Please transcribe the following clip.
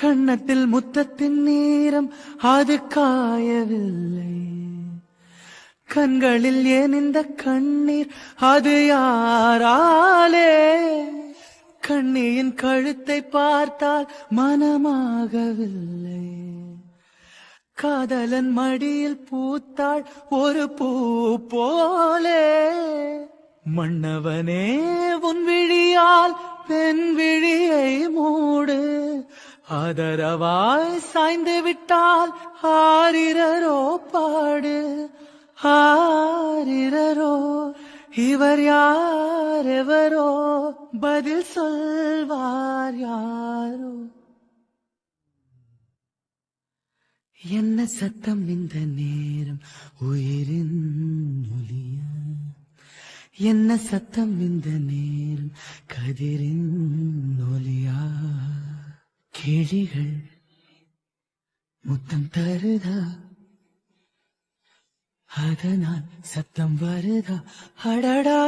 கண்ணத்தில் முத்தத்தின் நேரம் அது காயவில்லை. கண்களில் ஏன் இந்த கண்ணீர்? அது யாராலே? கண்ணியின் கழுத்தை பார்த்தால் மனமாகவில்லை. காதலன் மடியில் பூத்தாள் ஒரு பூ போலே. மன்னவனே உன் விழியால் பெண் விழியை மூடு. ஆதரவாய் சாய்ந்து விட்டால் ஆரிரரோ பாடு. ஆரிரரோ இவர் யார் எவரோ பதில் சொல்வார் யாரோ? என்ன சத்தம் இந்த நேரம்? உயிரின் ஒலிய. என்ன சத்தம் இந்த நேரம்? கதிரின் கிளிகள் முத்தம் தருதா? அதனால் சத்தம் வருதா? அடடா!